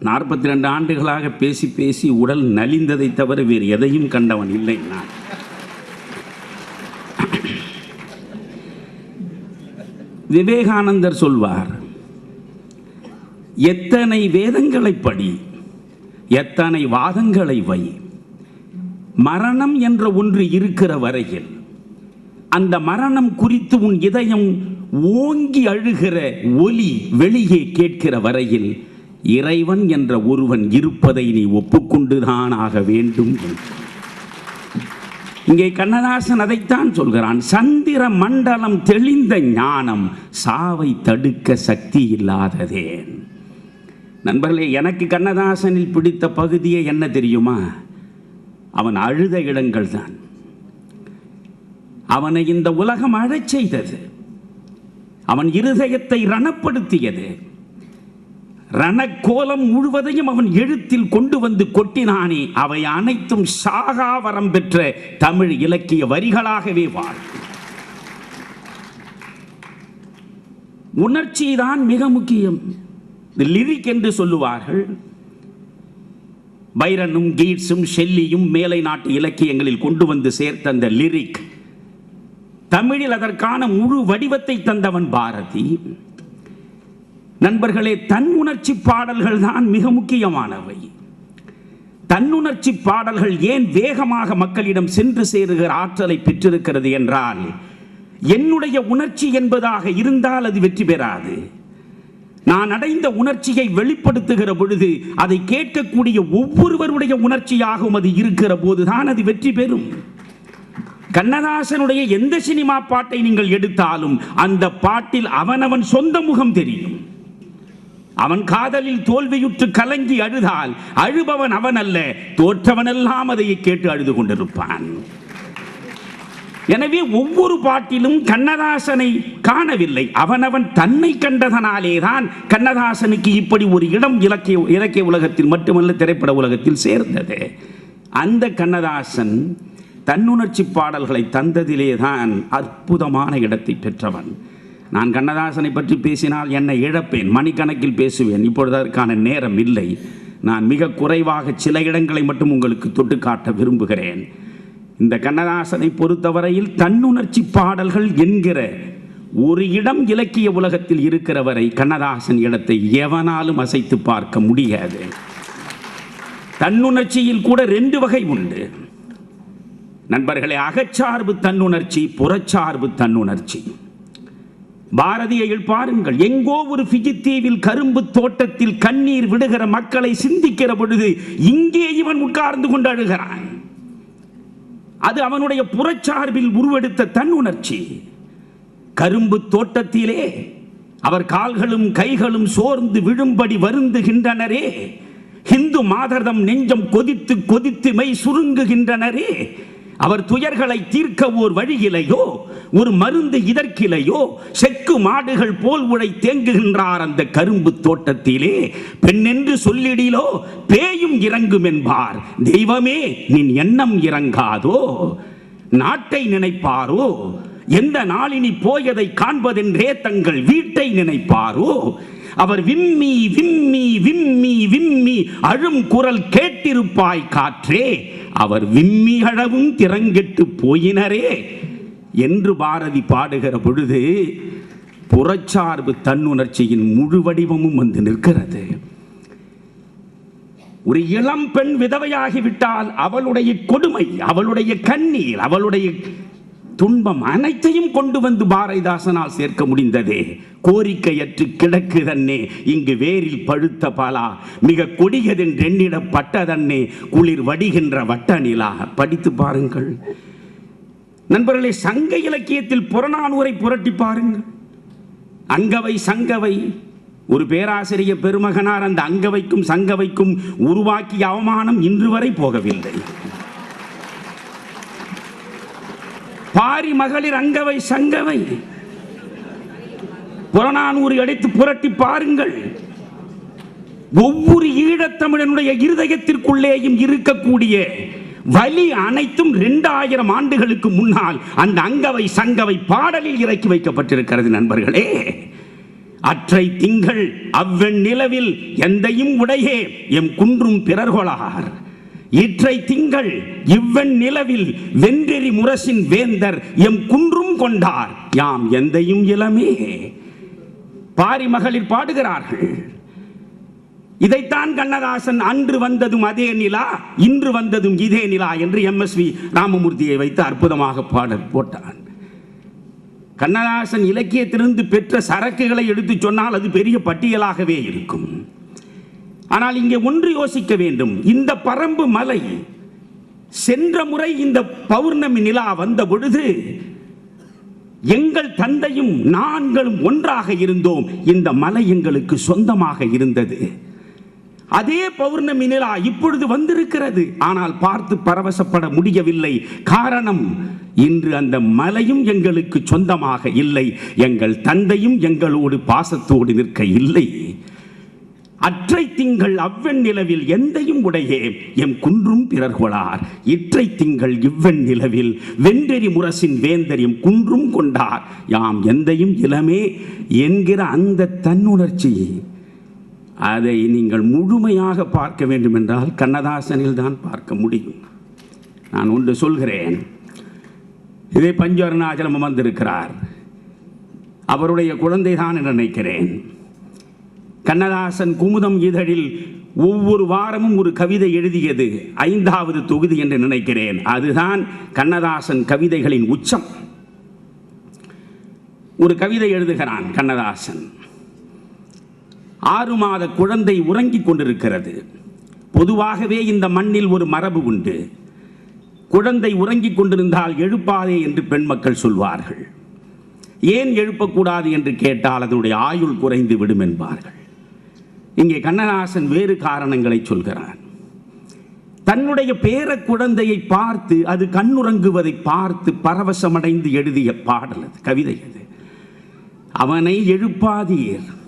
நாற்பத்தி ரெண்டு ஆண்டுகளாக பேசி பேசி உடல் நலிந்ததை தவிர வேறு எதையும் கண்டவன் இல்லை நான். விவேகானந்தர் சொல்வார் எத்தனை வேதங்களை படி எத்தனை வாதங்களை வை மரணம் என்ற ஒன்று இருக்கிற வரையில் அந்த மரணம் குறித்து உன் இதயம் ஓங்கி அழுகிற ஒலி வெளியே கேட்கிற வரையில் இறைவன் என்ற ஒருவன் இருப்பதை நீ ஒப்புக்கொண்டுதான் ஆக வேண்டும் என்று. இங்கே கண்ணதாசன் அதைத்தான் சொல்கிறான் சந்திர மண்டலம் தெளிந்த ஞானம் சாவை தடுக்க சக்தி இல்லாததேன். நண்பர்களே எனக்கு கண்ணதாசனில் பிடித்த பகுதியே என்ன தெரியுமா? அவன் அழுத இடங்கள் தான். அவனை இந்த உலகம் அழச் செய்தது. அவன் இருதயத்தை ரணப்படுத்தியது. ரணக்கோலம் முழுவதையும் அவன் எழுத்தில் கொண்டு வந்து கொட்டினானே. அவை அனைத்தும் சாகாவரம் பெற்ற தமிழ் இலக்கிய வரிகளாகவே வாழ். உணர்ச்சி தான் மிக முக்கியம். லிரிக் என்று சொல்லுவார்கள். பைரனும் கீட்ஸும் ஷெல்லியும் மேலை நாட்டு இலக்கியங்களில் கொண்டு வந்து சேர்த்த அந்த லிரிக் தமிழில் அதற்கான முழு வடிவத்தை தந்தவன் பாரதி. நண்பர்களே தன் உணர்ச்சி பாடல்கள் தான் மிக முக்கியமானவை. தன்னுணர்ச்சி பாடல்கள் ஏன் வேகமாக மக்களிடம் சென்று சேருகிற ஆற்றலை பெற்றிருக்கிறது என்றால் என்னுடைய உணர்ச்சி என்பதாக இருந்தால் அது வெற்றி பெறாது. நான் அடைந்த உணர்ச்சியை வெளிப்படுத்துகிற பொழுது அதை கேட்கக்கூடிய ஒவ்வொருவருடைய உணர்ச்சியாகவும் அது இருக்கிற போதுதான் அது வெற்றி பெறும். கண்ணதாசனுடைய எந்த சினிமா பாட்டை நீங்கள் எடுத்தாலும் அந்த பாட்டில் அவனவன் சொந்த முகம் தெரியும். அவன் காதலில் தோல்வியுற்று கலங்கி அழுதால் அழுபவன் அவன் அல்ல தோற்றவனெல்லாம் அதை கேட்டு அழுது கொண்டிருப்பான். எனவே ஒவ்வொரு பாட்டிலும் கண்ணதாசனை காணவில்லை. அவனவன் தன்னை கண்டதனாலே தான் கண்ணதாசனுக்கு இப்படி ஒரு இடம் இலக்கிய இலக்கிய உலகத்தில் மட்டுமல்ல திரைப்பட உலகத்தில் சேர்ந்தது. அந்த கண்ணதாசன் தன்னுணர்ச்சி பாடல்களை தந்ததிலே தான் அற்புதமான இடத்தை பெற்றவன். நான் கண்ணதாசனை பற்றி பேசினால் என்னை இழப்பேன் மணிக்கணக்கில் பேசுவேன். இப்பொழுது அதற்கான நேரம் இல்லை. நான் மிக குறைவாக சில இடங்களை மட்டும் உங்களுக்கு தொட்டு காட்ட விரும்புகிறேன். இந்த கண்ணதாசனை பொறுத்தவரையில் தன்னுணர்ச்சி பாடல்கள் என்கிற ஒரு இடம் இலக்கிய உலகத்தில் இருக்கிற வரை கண்ணதாசன் இடத்தை எவனாலும் அசைத்து பார்க்க முடியாது. தன்னுணர்ச்சியில் கூட ரெண்டு வகை உண்டு. நண்பர்களே அகச்சார்பு தன்னுணர்ச்சி புறச்சார்பு தன்னுணர்ச்சி. பாரதியில் பாருங்கள். எங்கோ ஒரு பிஜித்தீவில் கரும்பு தோட்டத்தில் கண்ணீர் விடுகிற மக்களை சிந்திக்கிற பொழுது இங்கே இவன் உட்கார்ந்து கொண்டு அழுகிறான் அது அவனுடைய புறச்சார்பில் உருவெடுத்த தன்னுணர்ச்சி கரும்பு தோட்டத்திலே அவர் கால்களும் கைகளும் சோர்ந்து விழும்படி வருந்துகின்றனரே. ஹிந்து மாதர்தம் நெஞ்சம் கொதித்து கொதித்து மெய் சுருங்குகின்றனரே. அவர் துயர்களை தீர்க்க ஓர் வழியிலையோ ஒரு மருந்து இதற்கிலையோ செக்கு மாடுகள் போல் உடை தேங்குகின்றார் அந்த கரும்பு தோட்டத்திலே. பெண்ணென்று சொல்லிடிலோ பேயும் இறங்கும் என்பார். தெய்வமே நின் எண்ணம் இறங்காதோ? நாட்டை நினைப்பாரோ? எந்த நாளினி போயதை காண்பதென்றே தங்கள் வீட்டை நினைப்பாரோ? அவர் விம்மி விம்மி விம்மி விம்மி அழும் குரல் கேட்டிருப்பாய் காற்றே. அவர் விம்மி அழவும் திறங்கெட்டு போயினரே. என்று பாரதி பாடுகிற பொழுது புறச்சார்பு தன்னுணர்ச்சியின் முழு வடிவமும் வந்து நிற்கிறது. ஒரு இளம் பெண் விதவையாகிவிட்டால் அவளுடைய கொடுமை அவளுடைய கண்ணீர் அவளுடைய துன்பம் அனைத்தையும் கொண்டு வந்து பாரதிதாசனால் சேர்க்க முடிந்ததே. கோரிக்கையற்று கிடக்குதன்னே இங்கு வேரில் பழுத்த பலா மிக கொடியதென்றெண்ணிடப்பட்டதன்னே குளிர் வடிகின்ற வட்ட நிலா. படித்து பாருங்கள். நண்பர்களே சங்க இலக்கியத்தில் புறநானூரை புரட்டி பாருங்கள். அங்கவை சங்கவை. ஒரு பேராசிரியர் பெருமகனார் அந்த அங்கவைக்கும் சங்கவைக்கும் உருவாக்கிய அவமானம் இன்று வரை போகவில்லை. பாரி மகளிர் அங்கவை சங்கவை. புறநானூறு எடுத்து புரட்டி பாருங்கள். ஒவ்வொரு ஈழத்தமிழனுடைய இருதயத்திற்குள்ளேயும் இருக்கக்கூடிய வலி அனைத்தும் இரண்டாயிரம் ஆண்டுகளுக்கு முன்னால் அந்த அங்கவை சங்கவை பாடலில் இறக்கி வைக்கப்பட்டிருக்கிறது நண்பர்களே. அற்றை திங்கள் அவ்வெண் நிலவில் எந்தையும் உடையே எம் குன்றும் பிறர்கொளார். இற்றை திங்கள் இவ்வெண் நிலவில் வென்றெறி முரசின் வேந்தர் எம் குன்றும் கொண்டார். யாம் எந்தையும் இளமே. பாரி மகளிர் பாடுகிறார்கள். இதைத்தான் கண்ணதாசன் அன்று வந்ததும் அதே நிலா இன்று வந்ததும் இதே நிலா என்று எம்எஸ்வி ராமமூர்த்தியை வைத்து அற்புதமாக பாடல் போட்டான். கண்ணதாசன் இலக்கியத்திலிருந்து பெற்ற சரக்குகளை எடுத்து சொன்னால் அது பெரிய பட்டியலாகவே இருக்கும். ஆனால் இங்கே ஒன்று யோசிக்க வேண்டும். இந்த பரம்பு மலை சென்ற முறை இந்த பௌர்ணமி நிலா வந்த பொழுது எங்கள் தந்தையும் நான்களும் ஒன்றாக இருந்தோம். இந்த மலை எங்களுக்கு சொந்தமாக இருந்தது. அதே பௌர்ணமி நிலா இப்பொழுது வந்திருக்கிறது. ஆனால் பார்த்து பரவசப்பட முடியவில்லை. காரணம் இன்று அந்த மலையும் எங்களுக்கு சொந்தமாக இல்லை. எங்கள் தந்தையும் எங்களோடு பாசத்தோடு நிற்க இல்லை. அற்றை திங்கள் அவ்வெண் நிலவில் எந்தையும் உடையே. எம் குன்றும் பிறர்கொளார். இற்றை திங்கள் இவ்வெண் நிலவில் வென்றெறி முரசின் வேந்தர் எம் குன்றும் கொண்டார். யாம் எந்தையும் இளமே என்கிற அந்த தன்னுணர்ச்சி அதை நீங்கள் முழுமையாக பார்க்க வேண்டும் என்றால் கண்ணதாசனில் தான் பார்க்க முடியும். நான் ஒன்று சொல்கிறேன். இதே பஞ்சு அமர்ந்திருக்கிறார். அவருடைய குழந்தை தான் என்று நினைக்கிறேன். கண்ணதாசன் குமுதம் இதழில் ஒவ்வொரு வாரமும் ஒரு கவிதை எழுதியது ஐந்தாவது தொகுதி என்று நினைக்கிறேன். அதுதான் கண்ணதாசன் கவிதைகளின் உச்சம். ஒரு கவிதை எழுதுகிறான் கண்ணதாசன். ஆறு மாத குழந்தை உறங்கிக் கொண்டிருக்கிறது. பொதுவாகவே இந்த மண்ணில் ஒரு மரபு உண்டு. குழந்தை உறங்கிக் கொண்டிருந்தால் எழுப்பாதே என்று பெண் மக்கள் சொல்வார்கள். ஏன் எழுப்பக்கூடாது என்று கேட்டால் அதனுடைய ஆயுள் குறைந்து விடும் என்பார்கள். இங்கே கண்ணதாசன் வேறு காரணங்களை சொல்கிறான். தன்னுடைய பேர குழந்தையை பார்த்து அது கண்ணுறங்குவதை பார்த்து பரவசமடைந்து எழுதிய பாடல் அது கவிதை அது. அவனை எழுப்பாதீர்.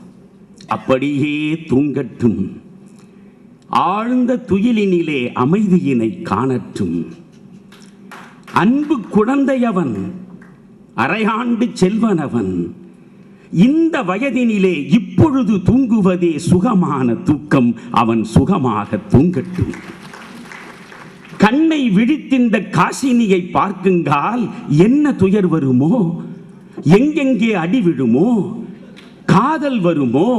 அப்படியே தூங்கட்டும். ஆழ்ந்த துயிலினிலே அமைதியினை காணட்டும். அன்பு குழந்தையவன் அரையாண்டு செல்வனவன் இந்த வயதினிலே இப்பொழுது தூங்குவதே சுகமான தூக்கம் அவன் சுகமாக தூங்கட்டும். கண்ணை விழித்திந்த காசினியை பார்க்குங்கால் என்ன துயர் வருமோ? எங்கெங்கே அடி விழுமோ? காதல் வருமோ?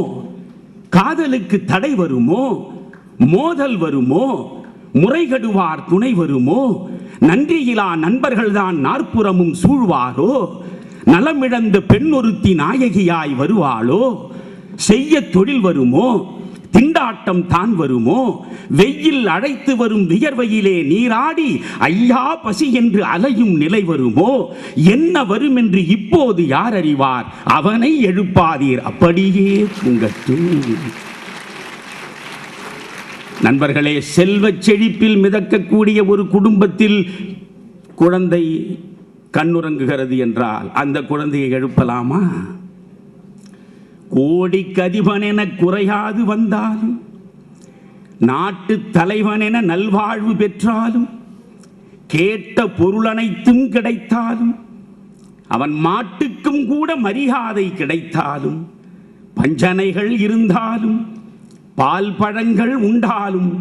காதலுக்கு தடை வருமோ? மோதல் வருமோ? முறைகடுவார் துணை வருமோ? நன்றியிலா நண்பர்கள்தான் நாற்புறமும் சூழ்வாரோ? நலமிழந்த பெண்ணொருத்தி நாயகியாய் வருவாளோ? செய்ய தொழில் வருமோ? திண்டாட்டம் தான் வருமோ? வெயில் அழைத்து வரும் வியர்வையிலே நீராடி ஐயா பசி என்று அலையும் நிலை வருமோ? என்ன வரும் என்று இப்போது யார் அறிவார்? அவனை எழுப்பாதீர். அப்படியே தூங்கட்டும். நண்பர்களே செல்வச் செழிப்பில் மிதக்கக்கூடிய ஒரு குடும்பத்தில் குழந்தை கண்ணுறங்குகிறது என்றால் அந்த குழந்தையை எழுப்பலாமா? கோடிக்கு அதிபன் என குறையாது வந்தாலும் நாட்டு தலைவன் என நல்வாழ்வு பெற்றாலும் கேட்ட பொருளனைத்தும் கிடைத்தாலும் அவன் மாட்டுக்கும் கூட மரியாதை கிடைத்தாலும் பஞ்சனைகள் இருந்தாலும் பால் பழங்கள் உண்டாலும்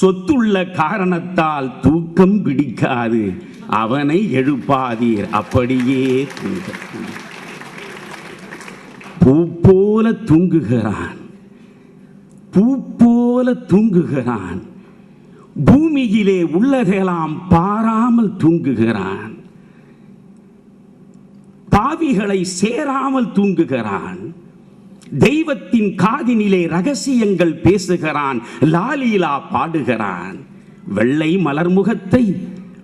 சொத்துள்ள காரணத்தால் தூக்கம் பிடிக்காது. அவனை எழுப்பாதீர். அப்படியே தூங்க. பூ போல தூங்குகிறான். பூ போல தூங்குகிறான். பூமியிலே உள்ளதெல்லாம் பாராமல் தூங்குகிறான். பாவிகளை சேராமல் தூங்குகிறான். தெய்வத்தின் காதினிலே ரகசியங்கள் பேசுகிறான். லாலீலா பாடுகிறான். வெள்ளை மலர்முகத்தை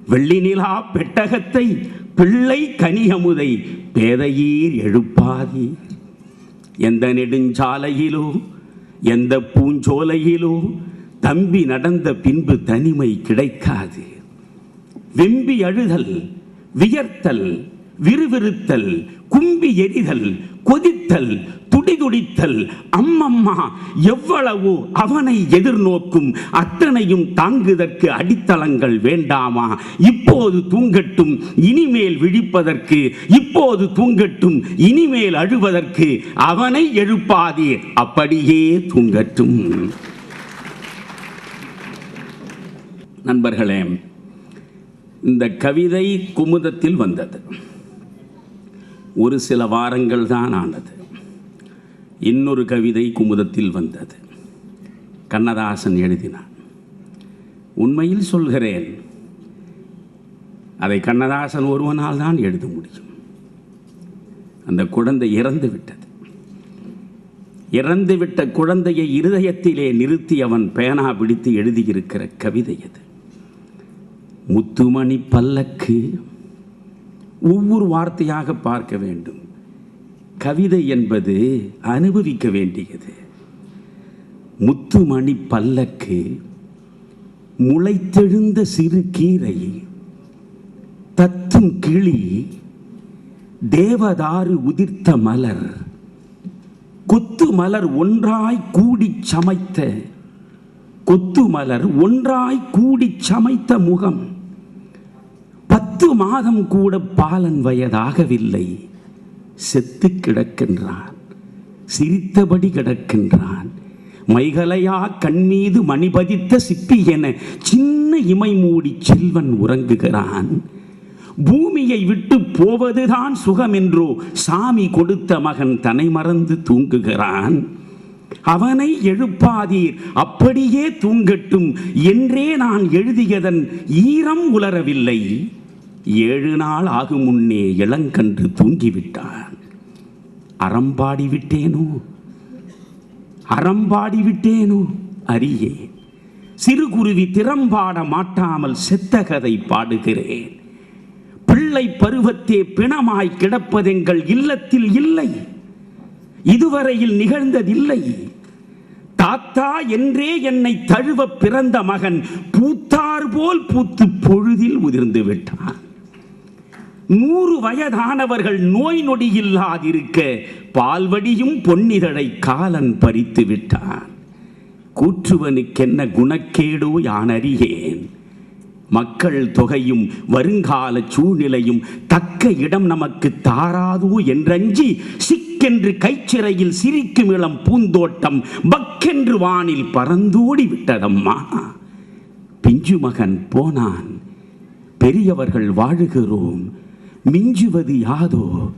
வெள்ளி நிலா பெட்டகத்தை பிள்ளை கனியமுதை பேதையீர் எழுப்பாதீர். எந்த நெடுஞ்சாலையிலோ எந்த பூஞ்சோலையிலோ தம்பி நடந்த பின்பு தனிமை கிடைக்காது. வெம்பி அழுதல் வியர்த்தல் விறுவிறுத்தல் கும்பி எரிதல் கொதித்தல் துடிதுடித்தல் அம்மம்மா எவ்வளவு அவனை எதிர்நோக்கும் அத்தனையும் தாங்குதற்கு அடித்தளங்கள் வேண்டாமா? இப்போது தூங்கட்டும் இனிமேல் விழிப்பதற்கு இப்போது தூங்கட்டும் இனிமேல் அழுவதற்கு அவனை எழுப்பாதீர் அப்படியே தூங்கட்டும். நண்பர்களே இந்த கவிதை குமுதத்தில் வந்தது. ஒரு சில வாரங்கள் தான் ஆனது. இன்னொரு கவிதை குமுதத்தில் வந்தது. கண்ணதாசன் எழுதினான். உண்மையில் சொல்கிறேன் அதை கண்ணதாசன் ஒருவனால் தான் எழுத முடியும். அந்த குழந்தை இறந்து விட்டது. இறந்துவிட்ட குழந்தையை இருதயத்திலே நிறுத்தி அவன் பேனா பிடித்து எழுதியிருக்கிற கவிதை அது. முத்துமணி பல்லக்கு ஒவ்வொரு வார்த்தையாக பார்க்க வேண்டும். கவிதை என்பது அனுபவிக்க வேண்டியது. முத்துமணி பல்லக்கு முளைத்தெழுந்த சிறு கீரை தத்தும் கிளி தேவதாரு உதிர்த்த மலர் கொத்து மலர் ஒன்றாய் கூடிச் சமைத்த கொத்து மலர் ஒன்றாய் கூடிச் சமைத்த முகம். பத்து மாதம் கூட பாலன் வயதாகவில்லை. செத்து கிடக்கின்றான். சிரித்தபடி கிடக்கின்றான். மைகலையா கண்மீது மணிபதித்த சிப்பி என சின்ன இமை மூடி செல்வன் உறங்குகிறான். பூமியை விட்டு போவதுதான் சுகம் என்றோ சாமி கொடுத்த மகன் தன்னை மறந்து தூங்குகிறான். அவனை எழுப்பாதீர் அப்படியே தூங்கட்டும் என்றே நான் எழுதியதன் ஈரம் உலரவில்லை. ஏழு நாள் ஆகும் முன்னே இளங்கன்று தூங்கிவிட்டான். அறம்பாடி விட்டேனோ? அறம்பாடி விட்டேனோ? அரியே சிறுகுருவி திறம்பாட மாட்டாமல் செத்த கதை பாடுகிறேன். பிள்ளை பருவத்தே பிணமாய் கிடப்பதெங்கள் இல்லத்தில் இல்லை. இதுவரையில் நிகழ்ந்ததில்லை. தாத்தா என்றே என்னை தழுவ பிறந்த மகன் பூத்தார் போல் பூத்து பொழுதில் உதிர்ந்து விட்டான். நூறு வயதானவர்கள் நோய் நொடி இல்லாதிருக்க பால்வடியும் பொன்னிதழை காலன் பறித்து விட்டான். கூற்றுவனுக்கென்ன குணக்கேடோ யான் அறியேன் மக்கள் தொகையும் வருங்கால சூழ்நிலையும் தக்க இடம் நமக்கு தாராதோ என்றஞ்சி சிக்கென்று கைச்சிறையில் சிரிக்கும் இளம் பூந்தோட்டம் பக்கென்று வானில் பறந்தோடி விட்டதம்மா. பிஞ்சு மகன் போனான். பெரியவர்கள் வாழுகிறோம். மிஞ்சுவது யாதோ?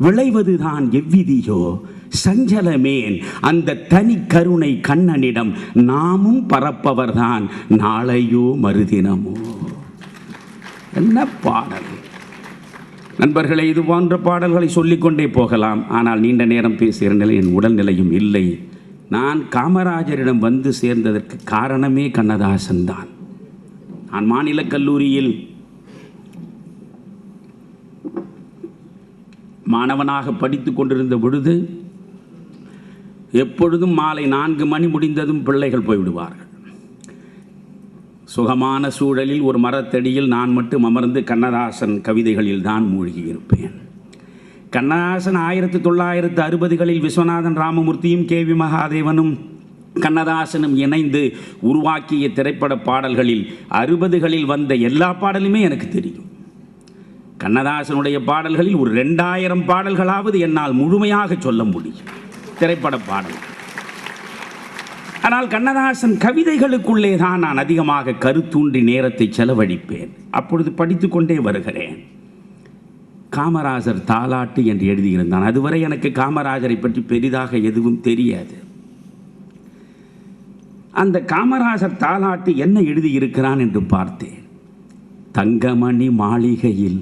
விளைவதுதான் எவ்விதியோ? சஞ்சலமேன் அந்த தனி கருணை கண்ணனிடம் நாமும் பரப்பவர்தான் நாளையோ மறுதினமோ. என்ன பாடல்? நண்பர்களே இது போன்ற பாடல்களை சொல்லிக்கொண்டே போகலாம். ஆனால் நீண்ட நேரம் பேசுகிற நிலை என் உடல்நிலையும் இல்லை. நான் காமராஜரிடம் வந்து சேர்ந்ததற்கு காரணமே கண்ணதாசன் தான். நான் மாநில கல்லூரியில் மாணவனாக படித்து கொண்டிருந்த பொழுது எப்பொழுதும் மாலை நான்கு மணி முடிந்ததும் பிள்ளைகள் போய்விடுவார்கள். சுகமான சூழலில் ஒரு மரத்தடியில் நான் மட்டும் அமர்ந்து கண்ணதாசன் கவிதைகளில் தான் மூழ்கியிருப்பேன். கண்ணதாசன் ஆயிரத்தி தொள்ளாயிரத்து அறுபதுகளில் விஸ்வநாதன் ராமமூர்த்தியும் கே வி மகாதேவனும் கண்ணதாசனும் இணைந்து உருவாக்கிய திரைப்பட பாடல்களில் அறுபதுகளில் வந்த எல்லா பாடலுமே எனக்கு தெரியும். கண்ணதாசனுடைய பாடல்களில் ஒரு ரெண்டாயிரம் பாடல்களாவது என்னால் முழுமையாக சொல்ல முடியும். திரைப்பட பாடல். ஆனால் கண்ணதாசன் கவிதைகளுக்குள்ளே தான் நான் அதிகமாக கருத்தூண்டி நேரத்தை செலவழிப்பேன். அப்பொழுது படித்து கொண்டே வருகிறேன். காமராஜர் தாலாட்டு என்று எழுதியிருந்தான். அதுவரை எனக்கு காமராஜரை பற்றி பெரிதாக எதுவும் தெரியாது. அந்த காமராஜர் தாலாட்டு என்ன எழுதியிருக்கிறான் என்று பார்த்தேன். தங்கமணி மாளிகையில்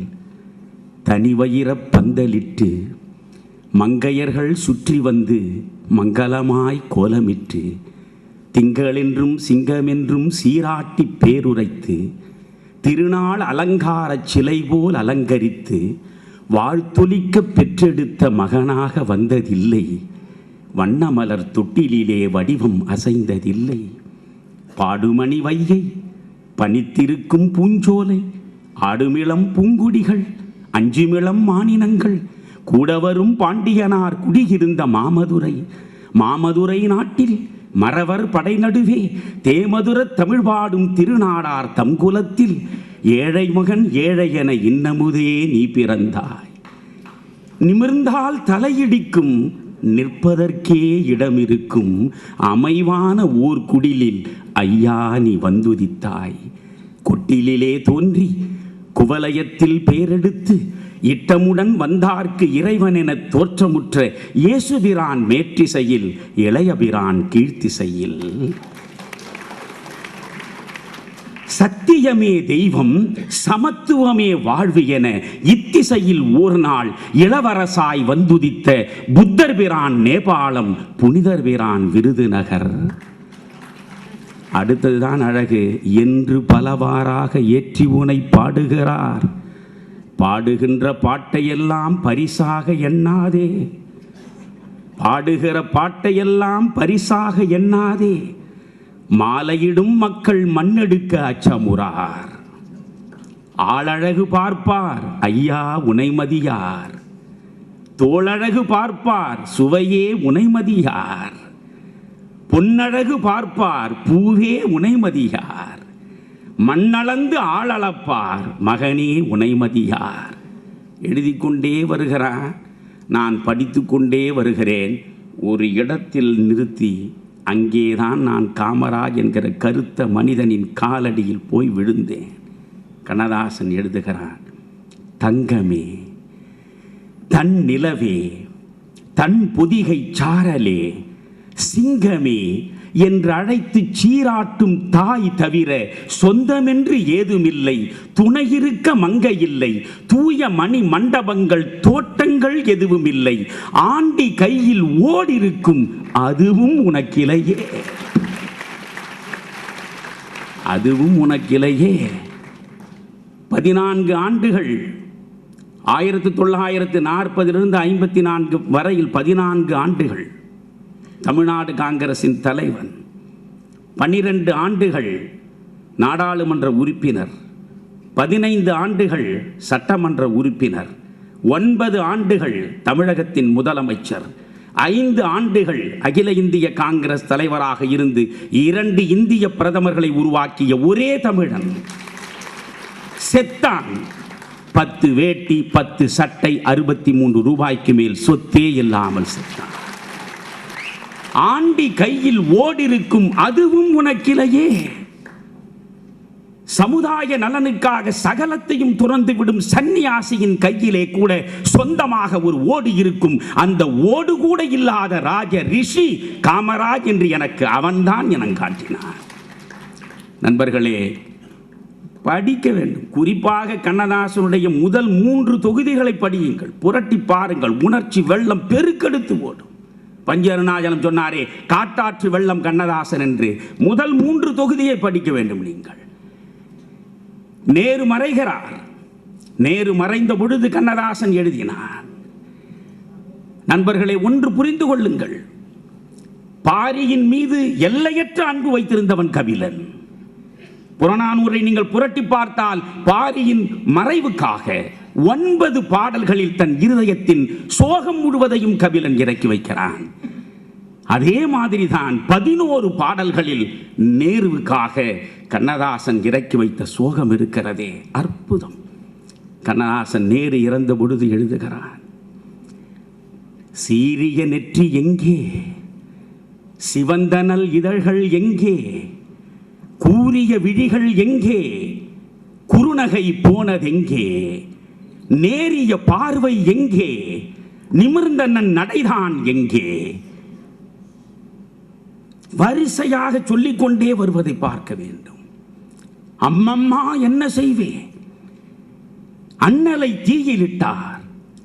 தனிவயிரப் பந்தலிட்டு மங்கையர்கள் சுற்றி வந்து மங்களமாய் கோலமிட்டு திங்களென்றும் சிங்கமென்றும் சீராட்டி பேருரைத்து திருநாள் அலங்காரச் சிலை போல் அலங்கரித்து வாழ்த்தொலிக்க பெற்றெடுத்த மகனாக வந்ததில்லை. வண்ணமலர் தொட்டிலிலே வடிவம் அசைந்ததில்லை. பாடுமணி வையை பனித்திருக்கும் பூஞ்சோலை ஆடுமிளம் பூங்குடிகள் அஞ்சுமிளம் மானினங்கள். கூடவரும் பாண்டியனார் குடியிருந்த மாமதுரை. மாமதுரை நாட்டில் மறவர் படை நடுவே தேமதுர தமிழ் பாடும் திருநாடார் தம் குலத்தில் ஏழை மகன் ஏழை என இன்னமுதே நீ பிறந்தாய். நிமிர்ந்தால் தலையிடிக்கும் நிற்பதற்கே இடமிருக்கும் அமைவான ஓர் குடிலில் ஐயா நீ வந்துதித்தாய். கொட்டிலே தோன்றி குவலயத்தில் பேரெடுத்து இட்டமுடன் வந்தார்க்கு இறைவன் என தோற்றமுற்ற இயேசுபிரான் மேற்றிசையில் இளையபிரான் கீழ்த்திசையில். சத்தியமே தெய்வம் சமத்துவமே வாழ்வு என இத்திசையில் ஒரு நாள் இளவரசாய் வந்துதித்த புத்தர் பிரான் நேபாளம் புனிதர் பிரான் விருதுநகர். அடுத்ததுதான் அழகு என்று பலவாறாக ஏற்றி உனை பாடுகிறார். பாடுகின்ற பாட்டையெல்லாம் பரிசாக எண்ணாதே. பாடுகிற பாட்டையெல்லாம் பரிசாக எண்ணாதே. மாலையிடும் மக்கள் மண்ணெடுக்க அச்சமுறார். ஆளழகு பார்ப்பார் ஐயா உனைமதியார் தோளழகு பார்ப்பார் சுவையே உனைமதியார் பொன்னழகு பார்ப்பார் பூவே உனைமதியார். மண்ணளந்து ஆளளப்பார் மகனே உனைமதியார். எழுதி கொண்டே வருகிறான் நான் படித்துக்கொண்டே வருகிறேன். ஒரு இடத்தில் நிறுத்தி அங்கேதான் நான் காமராஜ் என்கிற கருத்த மனிதனின் காலடியில் போய் விழுந்தேன். கண்ணதாசன் எழுதுகிறான் தங்கமே தன் நிலவே தன் பொதிகை சாரலே சிங்கமே என்று அழைத்து சீராட்டும் தாய் தவிர சொந்தமென்று ஏதுமில்லை. துணையிருக்க மங்கை இல்லை தூய மணி மண்டபங்கள் தோட்டங்கள் எதுவும் இல்லை ஆண்டி கையில் ஓடிருக்கும் அதுவும் உனக்கிலையே. அதுவும் உனக்கிலையே. பதினான்கு ஆண்டுகள். ஆயிரத்தி தொள்ளாயிரத்து நாற்பதிலிருந்து ஐம்பத்தி நான்கு வரையில் பதினான்கு ஆண்டுகள். தமிழ்நாடு காங்கிரசின் தலைவன். பன்னிரண்டு ஆண்டுகள் நாடாளுமன்ற உறுப்பினர். பதினைந்து ஆண்டுகள் சட்டமன்ற உறுப்பினர். ஒன்பது ஆண்டுகள் தமிழகத்தின் முதலமைச்சர். ஐந்து ஆண்டுகள் அகில இந்திய காங்கிரஸ் தலைவராக இருந்து இரண்டு இந்திய பிரதமர்களை உருவாக்கிய ஒரே தமிழன். செத்தான். பத்து வேட்டி பத்து சட்டை அறுபத்தி மூன்று ரூபாய்க்கு மேல் சொத்தே இல்லாமல் செத்தான். ஆண்டி கையில் ஓடிருக்கும் அதுவும் உனக்கிலையே சமுதாய நலனுக்காக சகலத்தையும் துறந்து விடும் சன்னியாசியின் கையிலே கூட சொந்தமாக ஒரு ஓடு இருக்கும். அந்த ஓடு கூட இல்லாத ராஜ ரிஷி காமராஜ் என்று எனக்கு அவன்தான் என காட்டினான் நண்பர்களே படிக்க வேண்டும். குறிப்பாக கண்ணதாசனுடைய முதல் மூன்று தொகுதிகளை படியுங்கள். புரட்டி பாருங்கள். உணர்ச்சி வெள்ளம் பெருக்கெடுத்து ஓடும். பஞ்சருணாச்சலம் சொன்னாரே காட்டாற்று வெள்ளம் கண்ணதாசன் என்று. முதல் மூன்று தொகுதியை படிக்க வேண்டும் நீங்கள். நேரு மறைகிறார். நேரு மறைந்த பொழுது கண்ணதாசன் எழுதினார். நண்பர்களை ஒன்று புரிந்து கொள்ளுங்கள். பாரியின் மீது எல்லையற்ற அன்பு வைத்திருந்தவன் கபிலன். புறநானூரை நீங்கள் புரட்டி பார்த்தால் பாரியின் மறைவுக்காக ஒன்பது பாடல்களில் தன் இருதயத்தின் சோகம் முழுவதையும் கபிலன் இறக்கி வைக்கிறான். அதே மாதிரி தான் பதினோரு பாடல்களில் நேருவுக்காக கண்ணதாசன் இறக்கி வைத்த சோகம் இருக்கிறதே. அற்புதம். கண்ணதாசன் நேரு இறந்த பொழுது எழுதுகிறான் சீரிய நெற்றி எங்கே? சிவந்தனல் இதழ்கள் எங்கே? கூரிய விழிகள் எங்கே? குறுநகை போனதெங்கே? நேரிய பார்வை எங்கே? நிமிர்ந்த நன் நடைதான் எங்கே? வரிசையாக சொல்லிக்கொண்டே வருவதை பார்க்க வேண்டும். அம்மம்மா என்ன செய்வேன் அண்ணலை தீயிலிட்டார்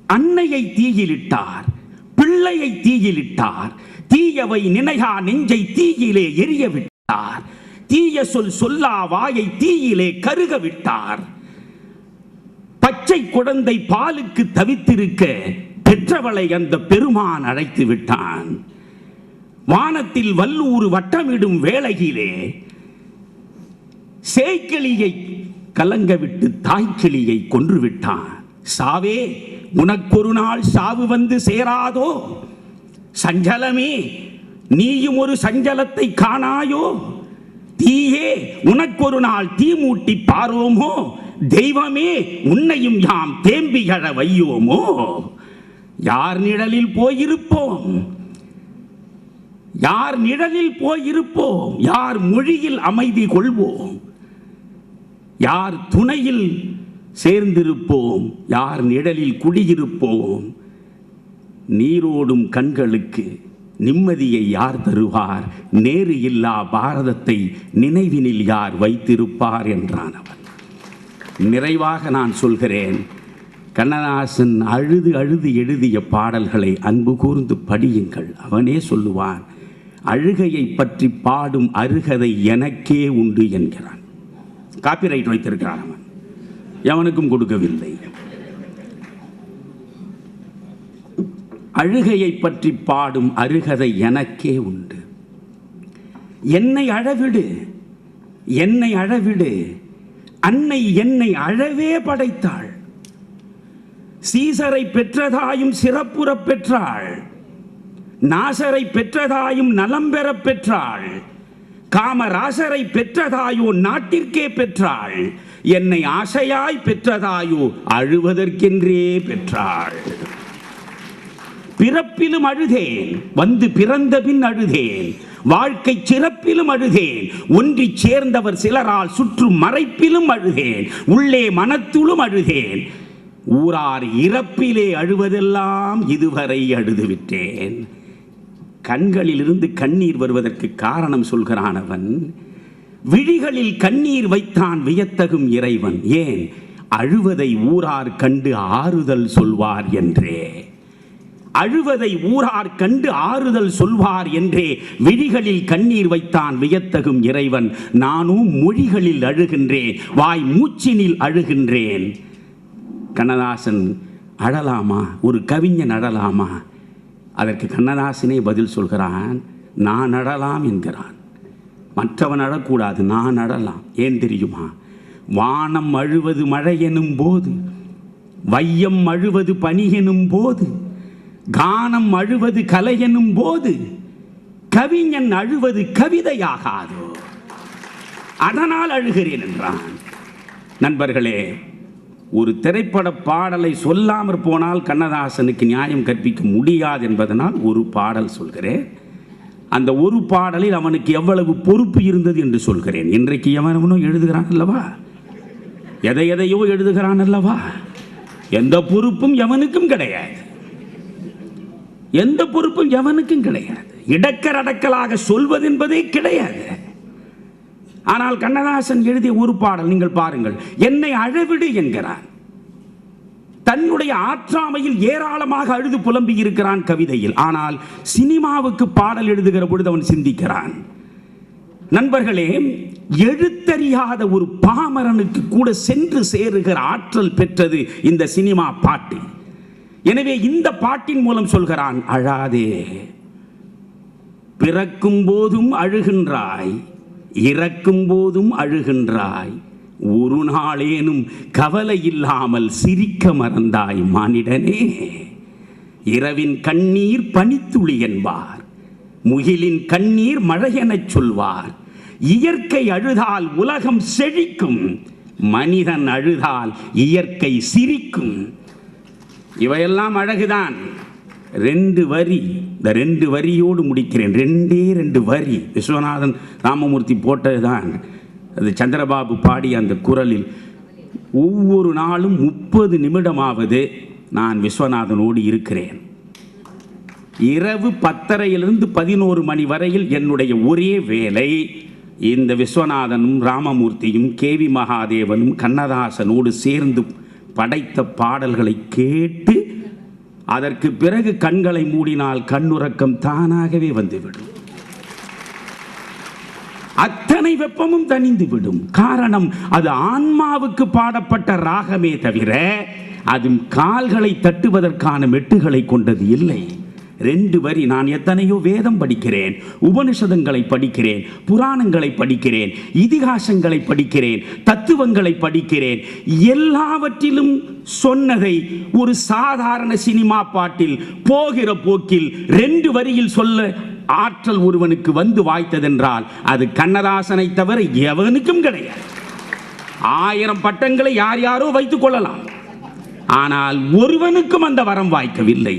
அன்னையை தீயிலிட்டார் பிள்ளையை தீயிலிட்டார் தீயவை நினையா நெஞ்சை தீயிலே எரிய விட்டார் தீய சொல் சொல்லா வாயை தீயிலே கருக விட்டார். பச்சை குழந்தை பாலுக்கு தவித்திருக்க பெற்றவளை அந்த பெருமான் அழைத்து விட்டான். வானத்தில் வல்லூர் வட்டமிடும் வேளையிலே சேய்க்கிளியை கலங்க விட்டு தாய்க்கிளியை கொன்று விட்டான். சாவே உனக்கொரு நாள் சாவு வந்து சேராதோ? சஞ்சலமே நீயும் ஒரு சஞ்சலத்தை காணாயோ? தீயே உனக்கொரு நாள் தீ மூட்டி பாரோமோ? தெய்வமே உன்னையும் யாம் தேம்பிகழ வையோமோ? யார் நிழலில் போயிருப்போம்? யார் நிழலில் போயிருப்போம்? யார் மொழியில் அமைதி கொள்வோம்? யார் துணையில் சேர்ந்திருப்போம்? யார் நிழலில் குடியிருப்போம்? நீரோடும் கண்களுக்கு நிம்மதியை யார் தருவார்? நேரு இல்லா பாரதத்தை நினைவினில் யார் வைத்திருப்பார்? என்றான் அவன். நிறைவாக நான் சொல்கிறேன். கண்ணதாசன் அழுது அழுது எழுதிய பாடல்களை அன்பு கூர்ந்து படியுங்கள். அவனே சொல்லுவான் அழுகையை பற்றி பாடும் அருகதை எனக்கே உண்டு என்கிறான். காப்பிரைட் வைத்திருக்கிறான் அவன். எவனுக்கும் கொடுக்கவில்லை. அழுகையை பற்றி பாடும் அருகதை எனக்கே உண்டு. என்னை அழவிடு என்னை அழவிடு அன்னை என்னை அழவே படைத்தாள். சீசரை பெற்றதாயும் சிறப்புறப் பெற்றாள். நாசரை பெற்றதாயும் நலம் பெறப் பெற்றாள். காமராசரை பெற்றதாயோ நாட்டிற்கே பெற்றாள். என்னை ஆசையாய் பெற்றதாயோ அழுவதற்கென்றே பெற்றாள். பிறப்பிலும் அழுதேன் வந்து பிறந்த பின் அழுதேன். வாழ்க்கை சிறப்பிலும் அழுதேன். ஒன்றிச் சேர்ந்தவர் சிலரால் சுற்றும் மறைப்பிலும் அழுதேன். உள்ளே மனத்துளும் அழுதேன். ஊரார் இறப்பிலே அழுவதெல்லாம் இதுவரை அழுதுவிட்டேன். கண்களிலிருந்து கண்ணீர் வருவதற்கு காரணம் சொல்கிறானவன் விழிகளில் கண்ணீர் வைத்தான் வியத்தகும் இறைவன். ஏன்? அழுவதை ஊரார் கண்டு ஆறுதல் சொல்வார் என்றே. அழுவதை ஊரார் கண்டு ஆறுதல் சொல்வார் என்றே விழிகளில் கண்ணீர் வைத்தான் வியத்தகும் இறைவன். நானும் மொழிகளில் அழுகின்றேன் வாய் மூச்சினில் அழுகின்றேன். கண்ணதாசன் அழலாமா? ஒரு கவிஞன் அழலாமா? அதற்கு கண்ணதாசனே பதில் சொல்கிறான் நான் அழலாம் என்கிறான். மற்றவன் அழக்கூடாது நான் அழலாம் ஏன் தெரியுமா? வானம் அழுவது மழை எனும் போது வையம் அழுவது பனி எனும் போது கானம் அழுவது கலை எனும் போது கவிஞன் அழுவது கவிதையாகாதோ? அதனால் அழுகிறேன் என்றான். நண்பர்களே ஒரு திரைப்பட பாடலை சொல்லாமற் போனால் கண்ணதாசனுக்கு நியாயம் கற்பிக்க முடியாது என்பதனால் ஒரு பாடல் சொல்கிறேன். அந்த ஒரு பாடலில் அவனுக்கு எவ்வளவு பொறுப்பு இருந்தது என்று சொல்கிறேன். இன்றைக்கு எவனவனோ எழுதுகிறான் அல்லவா? எதை எதையோ எழுதுகிறான் அல்லவா? எந்த பொறுப்பும் எவனுக்கும் கிடையாது. எந்த பொறுப்பும் எவனுக்கும் கிடையாது. இடக்கரடக்கலாக சொல்வது என்பதே கிடையாது. ஆனால் கண்ணதாசன் எழுதிய ஒரு பாடல் நீங்கள் பாருங்கள். என்னை அழவிடு என்கிறான் தன்னுடைய ஆற்றாமையில் ஏராளமாக அழுது புலம்பி இருக்கிறான் கவிதையில். ஆனால் சினிமாவுக்கு பாடல் எழுதுகிற பொழுது அவன் சிந்திக்கிறான். நண்பர்களே எழுத்தறியாத ஒரு பாமரனுக்கு கூட சென்று சேருகிற ஆற்றல் பெற்றது இந்த சினிமா பாட்டு. எனவே இந்த பாட்டின் மூலம் சொல்கிறான் அழாதே பிறக்கும் போதும் அழுகின்றாய் இறக்கும் போதும் அழுகின்றாய் ஒரு நாளேனும் கவலை இல்லாமல் சிரிக்க மறந்தாய் மானிடனே. இரவின் கண்ணீர் பனித்துளி என்பார் முகிலின் கண்ணீர் மழையெனச் சொல்வார். இயற்கை அழுதால் உலகம் செழிக்கும் மனிதன் அழுதால் இயற்கை சிரிக்கும். இவையெல்லாம் அழகுதான். ரெண்டு வரி இந்த ரெண்டு வரியோடு முடிக்கிறேன். ரெண்டே ரெண்டு வரி. விஸ்வநாதன் ராமமூர்த்தி போட்டதுதான். அது சந்திரபாபு பாடிய அந்த குரலில் ஒவ்வொரு நாளும் முப்பது நிமிடமாவது நான் விஸ்வநாதனோடு இருக்கிறேன். இரவு பத்தரையிலிருந்து பதினோரு மணி வரையில் என்னுடைய ஒரே வேலை இந்த விஸ்வநாதனும் ராமமூர்த்தியும் கேவி மகாதேவனும் கண்ணதாசனோடு சேர்ந்து படைத்த பாடல்களை கேட்டு அதற்கு பிறகு கண்களை மூடினால் கண்ணுறக்கம் தானாகவே வந்துவிடும். அத்தனை வெப்பமும் தணிந்து விடும். காரணம் அது ஆன்மாவுக்கு பாடப்பட்ட ராகமே தவிர அது கால்களை தட்டுவதற்கான மெட்டுகளை கொண்டது இல்லை. ரெண்டு வரி நான் எத்தனையோ வேதம் படிக்கிறேன் உபனிஷதங்களை படிக்கிறேன் புராணங்களை படிக்கிறேன் இதிகாசங்களை படிக்கிறேன் தத்துவங்களை படிக்கிறேன். எல்லாவற்றிலும் சொன்னதை ஒரு சாதாரண சினிமா பாட்டில் போகிற போக்கில் ரெண்டு வரியில் சொல்ல ஆற்றல் ஒருவனுக்கு வந்து வாய்த்ததென்றால் அது கண்ணதாசனை தவிர எவனுக்கும் கிடையாது. ஆயிரம் பட்டங்களை யார் யாரோ வைத்துக் கொள்ளலாம். ஆனால் ஒருவனுக்கும் அந்த வரம் வாய்க்கவில்லை.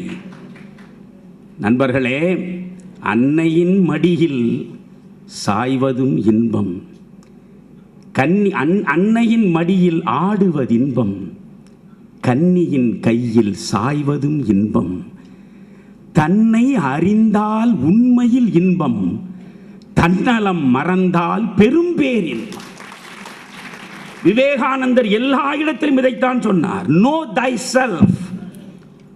நண்பர்களே அன்னையின் மடியில் சாய்வதும் இன்பம். கன்னி அன் அன்னையின் மடியில் ஆடுவதின்பம். கன்னியின் கையில் சாய்வதும் இன்பம். தன்னை அறிந்தால் உண்மையில் இன்பம். தன்னலம் மறந்தால் பெரும்பேரின்பம் விவேகானந்தர் எல்லா இடத்திலும் இதைத்தான் சொன்னார். நோ தை செல்ஃப்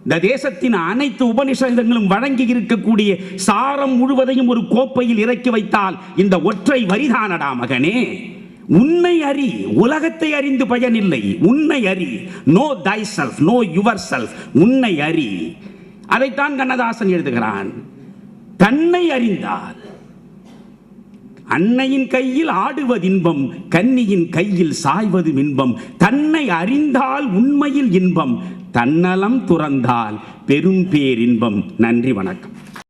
இந்த தேசத்தின் அனைத்து உபனிஷதங்களும் வழங்கி இருக்கக்கூடிய சாரம் முழுவதையும் ஒரு கோப்பையில் இறக்கி வைத்தால் இந்த ஒற்றை வரிதானடா மகனே? உன்னை அறி உலகத்தை அறிந்து பயனில்லை. உன்னை அறி know thyself know yourself உன்னை அறி. அதைத்தான் கண்ணதாசன் எழுதுகிறான். தன்னை அறிந்தால் அன்னையின் கையில் ஆடுவது இன்பம் கன்னியின் கையில் சாய்வது இன்பம். தன்னை அறிந்தால் உண்மையில் இன்பம் தன்னலம் துறந்தால் பெரும் பேரின்பம் நன்றி வணக்கம்.